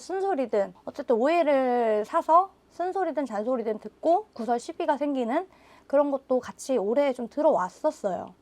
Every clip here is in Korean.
쓴소리든 어쨌든 오해를 사서 쓴소리든 잔소리든 듣고 구설 시비가 생기는 그런 것도 같이 올해 좀 들어왔었어요.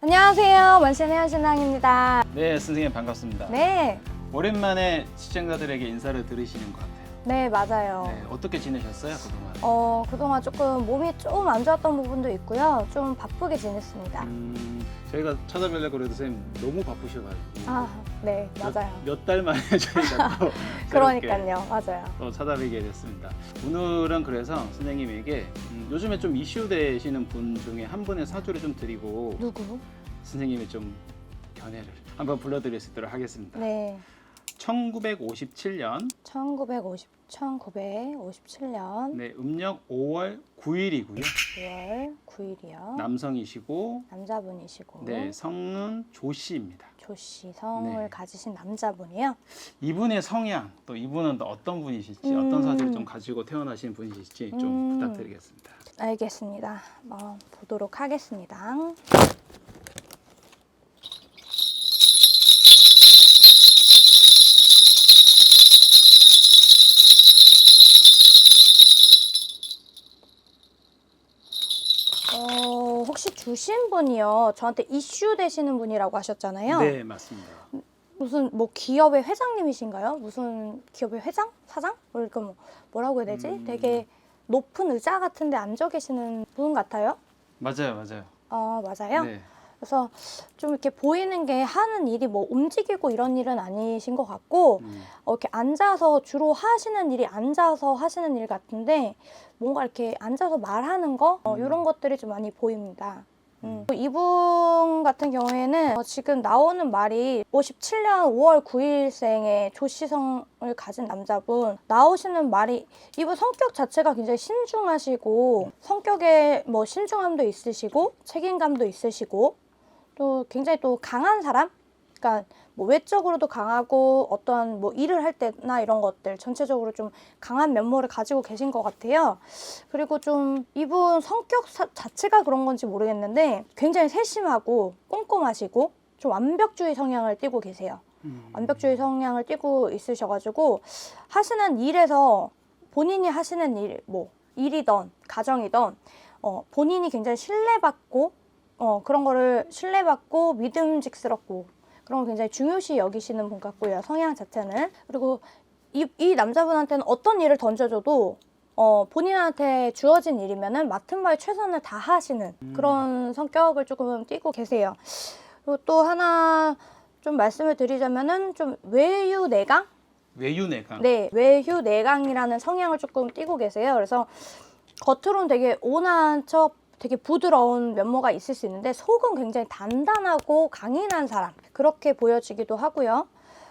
안녕하세요. 원신의 현신랑입니다. 네, 선생님 반갑습니다. 네, 오랜만에 시청자들에게 인사를 들으시는 것 같아요. 네 맞아요. 네, 어떻게 지내셨어요 그동안? 어, 그동안 조금 몸이 좀 안 좋았던 부분도 있고요. 좀 바쁘게 지냈습니다. 음, 저희가 찾아뵈려고 그래도 선생님 너무 바쁘셔가지고 아, 네, 맞아요. 몇 달 만에 저희가 또 새롭게 그러니까요, 맞아요. 또 찾아뵈게 됐습니다. 오늘은 그래서 선생님에게 음, 요즘에 좀 이슈 되시는 분 중에 한 분의 사주를 좀 드리고 누구? 선생님의 좀 견해를 한번 불러드릴 수 있도록 하겠습니다. 네, 1957년 1950, 1957년 네, 음력 5월 9일이고요. 9월 9일이요. 남성이시고 남자분이시고 네, 성은 조 씨입니다. 조씨 성을 네. 가지신 남자분이요. 이분의 성향 또 이분은 또 어떤 분이실지 음. 어떤 사주를 좀 가지고 태어나신 분이실지 좀 음. 부탁드리겠습니다. 알겠습니다. 어, 보도록 하겠습니다. 주신 분이요. 저한테 이슈 되시는 분이라고 하셨잖아요. 네, 맞습니다. 무슨 뭐 기업의 회장님이신가요? 무슨 기업의 회장? 사장? 그러니까 뭐 뭐라고 해야 되지? 음. 되게 높은 의자 같은 데 앉아 계시는 분 같아요. 맞아요, 맞아요. 어 맞아요. 네. 그래서 좀 이렇게 보이는 게 하는 일이 뭐 움직이고 이런 일은 아니신 것 같고 음, 어, 이렇게 앉아서 주로 하시는 일이 앉아서 하시는 일 같은데 뭔가 이렇게 앉아서 말하는 거 어, 음. 이런 것들이 좀 많이 보입니다. 음. 이분 같은 경우에는 어, 지금 나오는 말이 57년 5월 9일생의 조시성을 가진 남자분 나오시는 말이 이분 성격 자체가 굉장히 신중하시고 성격에 뭐 신중함도 있으시고 책임감도 있으시고 또 굉장히 또 강한 사람 그러니까 뭐 외적으로도 강하고 어떤 뭐 일을 할 때나 이런 것들 전체적으로 좀 강한 면모를 가지고 계신 것 같아요. 그리고 좀 이분 성격 사- 자체가 그런 건지 모르겠는데 굉장히 세심하고 꼼꼼하시고 좀 완벽주의 성향을 띠고 계세요. 음. 완벽주의 성향을 띠고 있으셔가지고 하시는 일에서 본인이 하시는 일, 뭐 일이던 가정이던 어, 본인이 굉장히 신뢰받고 어, 그런 거를 신뢰받고 믿음직스럽고 그런 걸 굉장히 중요시 여기시는 분 같고요 성향 자체는 그리고 이, 이 남자분한테는 어떤 일을 던져줘도 어, 본인한테 주어진 일이면은 맡은 바에 최선을 다하시는 음. 그런 성격을 조금 띠고 계세요. 그리고 또 하나 좀 말씀을 드리자면은 좀 외유 내강 외유내강. 네, 외휴 내강이라는 성향을 조금 띠고 계세요. 그래서 겉으로는 되게 온화한 척, 되게 부드러운 면모가 있을 수 있는데 속은 굉장히 단단하고 강인한 사람 그렇게 보여지기도 하고요.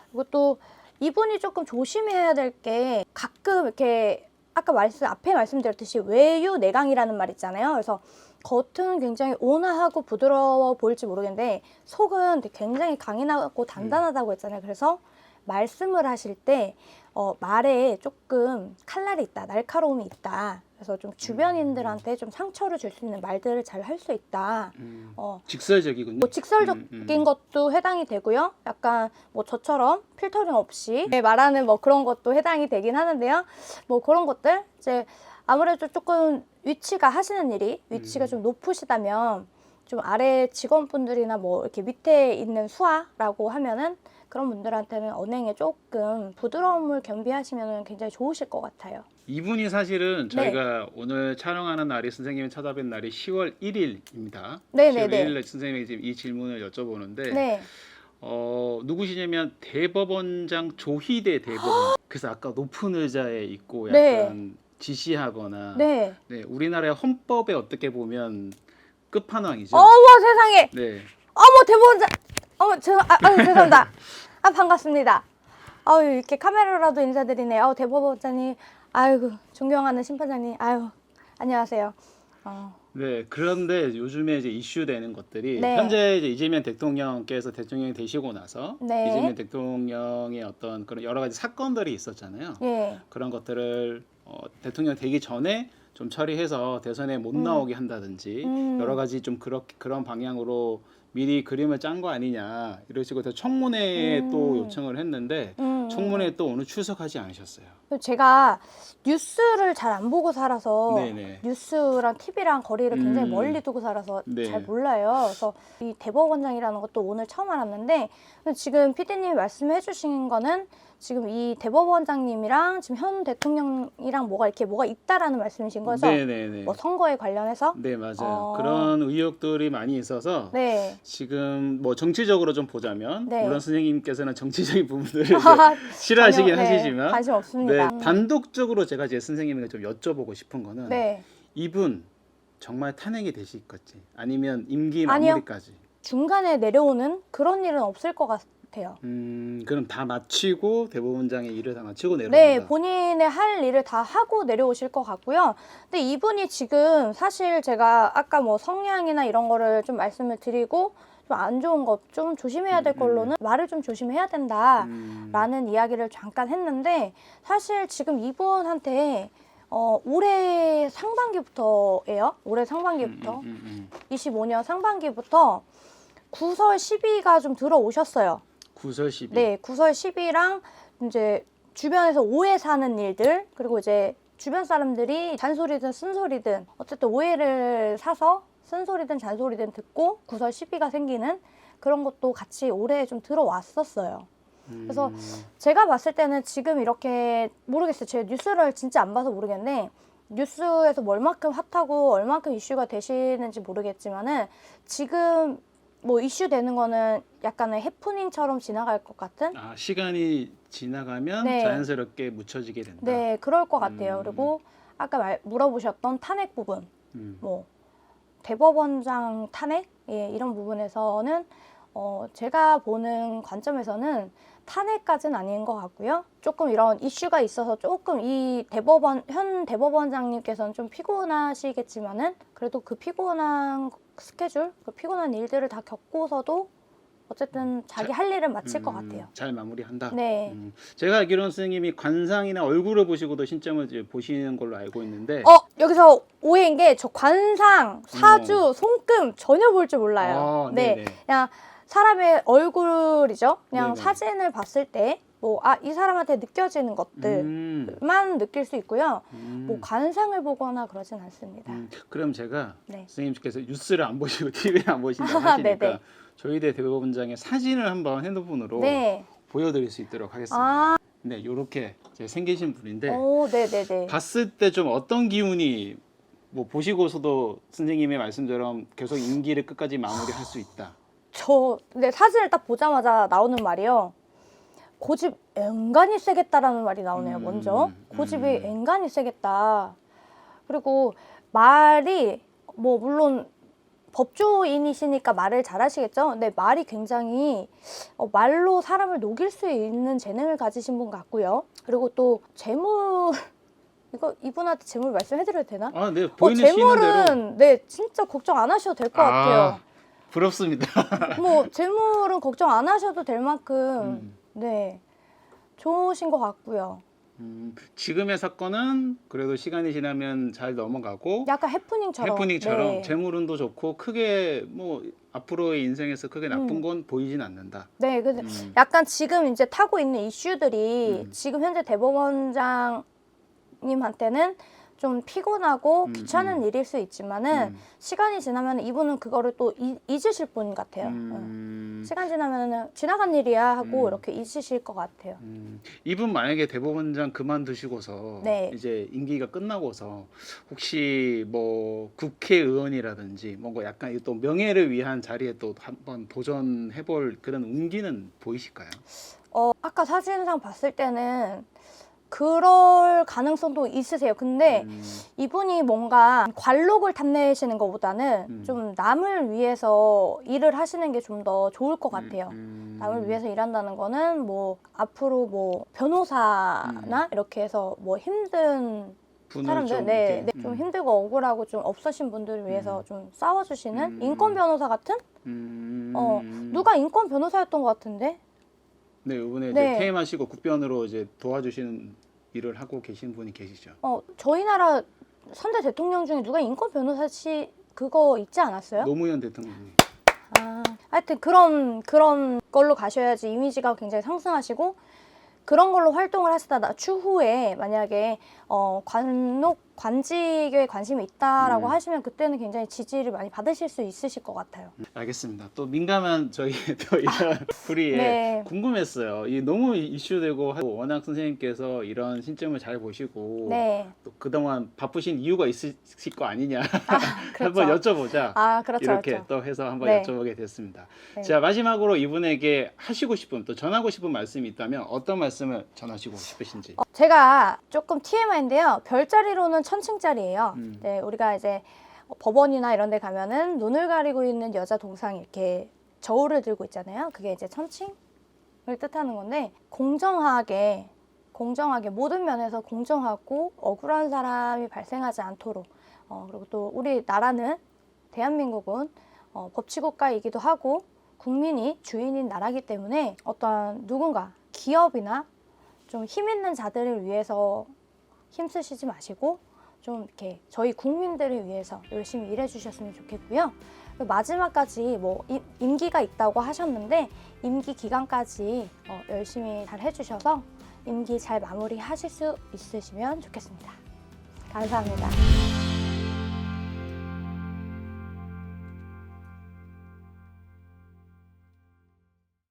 그리고 또 이분이 조금 조심해야 될 게 가끔 이렇게 아까 말씀 앞에 말씀드렸듯이 외유 내강이라는 말 있잖아요. 그래서 겉은 굉장히 온화하고 부드러워 보일지 모르겠는데 속은 굉장히 강인하고 단단하다고 했잖아요. 그래서 말씀을 하실 때 어, 말에 조금 칼날이 있다, 날카로움이 있다. 그래서 좀 주변인들한테 좀 상처를 줄 수 있는 말들을 잘 할 수 있다. 음, 어, 직설적이군요. 뭐 직설적인 음, 음. 것도 해당이 되고요. 약간 뭐 저처럼 필터링 없이 네, 말하는 뭐 그런 것도 해당이 되긴 하는데요. 뭐 그런 것들 이제 아무래도 조금 위치가 하시는 일이 위치가 음. 좀 높으시다면 좀 아래 직원분들이나 뭐 이렇게 밑에 있는 수하라고 하면은 그런 분들한테는 언행에 조금 부드러움을 겸비하시면 굉장히 좋으실 것 같아요. 이분이 사실은 네. 저희가 오늘 촬영하는 날이 선생님이 찾아뵌 날이 10월 1일입니다. 네네네. 10월 1일에 선생님에게 지금 이 질문을 여쭤보는데 네. 어, 누구시냐면 대법원장 조희대 대법원. 그래서 아까 높은 의자에 있고 약간 네. 지시하거나 네. 네, 우리나라의 헌법에 어떻게 보면 끝판왕이죠. 어머 세상에. 네. 어머 대법원장. 어머 죄송 아, 아유, 죄송합니다. 아 반갑습니다. 아유 이렇게 카메라라도 인사드리네요. 아우 대법원장님. 아이고 존경하는 심판장님. 아유 안녕하세요. 어, 네, 그런데 요즘에 이제 이슈되는 것들이 네. 현재 이제 이재명 대통령께서 대통령이 되시고 나서 네. 이재명 대통령의 어떤 그런 여러 가지 사건들이 있었잖아요. 예. 그런 것들을 어, 대통령 되기 전에 좀 처리해서 대선에 못 음. 나오게 한다든지 음. 여러 가지 좀 그렇게 그런 방향으로 미리 그림을 짠 거 아니냐 이러시고 해서 청문회에 음. 또 요청을 했는데 음. 청문회에 또 오늘 출석하지 않으셨어요. 제가 뉴스를 잘 안 보고 살아서 네네. 뉴스랑 TV랑 거리를 굉장히 음. 멀리 두고 살아서 네. 잘 몰라요. 그래서 이 대법원장이라는 것도 오늘 처음 알았는데 지금 PD님이 말씀해 주신 거는 지금 이 대법원장님이랑 지금 현 대통령이랑 뭐가 이렇게 뭐가 있다라는 말씀이신 거죠? 네네네. 뭐 선거에 관련해서? 네 맞아요. 어. 그런 의혹들이 많이 있어서 네. 지금 뭐 정치적으로 좀 보자면 네. 물론 선생님께서는 정치적인 부분들을 아, 싫어하시긴 전혀, 네, 하시지만 관심 네, 없습니다. 단독적으로 제가 제 선생님에게 좀 여쭤보고 싶은 거는 네. 이분 정말 탄핵이 되실 건지 아니면 임기 아니요. 마무리까지 중간에 내려오는 그런 일은 없을 것 같아요. 음 그럼 다 마치고 대법원장의 일을 다 마치고 내려온다. 네, 본인의 할 일을 다 하고 내려오실 것 같고요. 근데 이분이 지금 사실 제가 아까 뭐 성향이나 이런 거를 좀 말씀을 드리고 좀 안 좋은 것 좀 조심해야 될 음, 음. 걸로는 말을 좀 조심해야 된다. 음, 라는 이야기를 잠깐 했는데 사실 지금 이분한테 어, 올해 상반기부터예요. 올해 상반기부터 음, 음, 음. 25년 상반기부터 구설 12가 좀 들어오셨어요. 구설 시비. 네, 구설 10이랑 이제 주변에서 오해 사는 일들 그리고 이제 주변 사람들이 잔소리든 쓴소리든 어쨌든 오해를 사서 쓴소리든 잔소리든 듣고 구설 12가 생기는 그런 것도 같이 올해 좀 들어왔었어요. 그래서 음, 제가 봤을 때는 지금 이렇게 모르겠어요. 제가 뉴스를 진짜 안 봐서 모르겠는데 뉴스에서 뭐 얼마큼 핫하고 얼마큼 이슈가 되시는지 모르겠지만은 지금 뭐 이슈 되는 거는 약간의 해프닝처럼 지나갈 것 같은 아 시간이 지나가면 네. 자연스럽게 묻혀지게 된다. 네 그럴 것 같아요. 음. 그리고 아까 말, 물어보셨던 탄핵 부분 음. 뭐 대법원장 탄핵 예, 이런 부분에서는 어, 제가 보는 관점에서는 탄핵까지는 아닌 것 같고요. 조금 이런 이슈가 있어서 조금 이 대법원 현 대법원장님께서는 좀 피곤하시겠지만은 그래도 그 피곤한 스케줄, 그 피곤한 일들을 다 겪고서도 어쨌든 자기 자- 할 일을 마칠 것 음, 같아요. 잘 마무리한다. 네. 음, 제가 알기로는 선생님이 관상이나 얼굴을 보시고도 신점을 이제 보시는 걸로 알고 있는데. 어 여기서 오해인 게 저 관상, 사주, 손금 전혀 볼 줄 몰라요. 어, 네, 네네. 그냥 사람의 얼굴이죠. 그냥 네네. 사진을 봤을 때 뭐 아 이 사람한테 느껴지는 것들만 음, 느낄 수 있고요. 음, 뭐 관상을 보거나 그러진 않습니다. 음, 그럼 제가 네. 선생님께서 뉴스를 안 보시고 TV를 안 보신다고 아, 하시니까 네네. 저희 대 대법원장의 사진을 한번 핸드폰으로 네. 보여드릴 수 있도록 하겠습니다. 아, 네, 이렇게 생기신 분인데 오, 네, 네, 네. 봤을 때 좀 어떤 기운이 뭐 보시고서도 선생님의 말씀처럼 계속 임기를 끝까지 마무리할 수 있다. 저 근데 사진을 딱 보자마자 나오는 말이요. 고집 앵간히 세겠다라는 말이 나오네요. 음, 먼저 고집이 음. 앵간히 세겠다. 그리고 말이 뭐 물론 법조인이시니까 말을 잘하시겠죠. 근데 말이 굉장히 어, 말로 사람을 녹일 수 있는 재능을 가지신 분 같고요. 그리고 또 재물 이거 이분한테 재물 말씀해드려도 되나? 아, 네, 어, 보이는. 재물은 네 진짜 걱정 안 하셔도 될것 같아요. 부럽습니다. 뭐 재물은 걱정 안 하셔도 될 만큼 음, 네 좋으신 것 같고요. 음, 지금의 사건은 그래도 시간이 지나면 잘 넘어가고 약간 해프닝처럼. 해프닝처럼 네. 재물운도 좋고 크게 뭐 앞으로의 인생에서 크게 나쁜 음. 건 보이진 않는다. 네, 근데 음. 약간 지금 이제 타고 있는 이슈들이 음. 지금 현재 대법원장님한테는 좀 피곤하고 음, 귀찮은 음. 일일 수 있지만은 음. 시간이 지나면 이분은 그거를 또 이- 잊으실 분 같아요. 응. 음, 시간 지나면은 지나간 일이야 하고 음. 이렇게 잊으실 것 같아요. 음, 이분 만약에 대법원장 그만두시고서 네. 이제 임기가 끝나고서 혹시 뭐 국회의원이라든지 뭔가 약간 또 명예를 위한 자리에 또 한번 도전해볼 그런 운기는 보이실까요? 어, 아까 사진상 봤을 때는 그럴 가능성도 있으세요. 근데 음, 이분이 뭔가 관록을 탐내시는 것보다는 음. 좀 남을 위해서 일을 하시는 게 좀 더 좋을 것 같아요. 음, 남을 위해서 일한다는 거는 뭐 앞으로 뭐 변호사나 음. 이렇게 해서 뭐 힘든 사람들 좀 네, 네, 좀 음. 힘들고 억울하고 좀 없으신 분들을 위해서 음. 좀 싸워주시는 음. 인권 변호사 같은 음, 어, 누가 인권 변호사였던 것 같은데 네 이번에 네. 이제 퇴임하시고 국변으로 이제 도와주시는 일을 하고 계신 분이 계시죠. 어 저희 나라 선대 대통령 중에 누가 인권 변호사 시 그거 있지 않았어요? 노무현 대통령님. 아, 하여튼 그런 그런 걸로 가셔야지 이미지가 굉장히 상승하시고 그런 걸로 활동을 하시다가 추후에 만약에 어, 관록 관직에 관심이 있다라고 음. 하시면 그때는 굉장히 지지를 많이 받으실 수 있으실 것 같아요. 알겠습니다. 또 민감한 저희 또 이런 풀이에 네. 궁금했어요. 이 너무 이슈되고 하고 워낙 선생님께서 이런 신점을 잘 보시고 네. 또 그동안 바쁘신 이유가 있으실 거 아니냐 아, 한번 그렇죠. 여쭤보자. 아, 그렇죠. 이렇게 그렇죠. 또 해서 한번 네. 여쭤보게 됐습니다. 네. 자 마지막으로 이분에게 하시고 싶은 또 전하고 싶은 말씀이 있다면 어떤 말씀을 전하시고 싶으신지. 어, 제가 조금 TMI인데요. 별자리로는 천칭짜리예요. 음. 네, 우리가 이제 법원이나 이런 데 가면은 눈을 가리고 있는 여자 동상이 이렇게 저울을 들고 있잖아요. 그게 이제 천칭을 뜻하는 건데 공정하게 공정하게 모든 면에서 공정하고 억울한 사람이 발생하지 않도록 어, 그리고 또 우리 나라는 대한민국은 어, 법치국가이기도 하고 국민이 주인인 나라기 때문에 어떠한 누군가 기업이나 좀 힘 있는 자들을 위해서 힘쓰시지 마시고 좀 이렇게 저희 국민들을 위해서 열심히 일해 주셨으면 좋겠고요. 마지막까지 뭐 임- 임기가 있다고 하셨는데 임기 기간까지 어, 열심히 잘 해주셔서 임기 잘 마무리하실 수 있으시면 좋겠습니다. 감사합니다.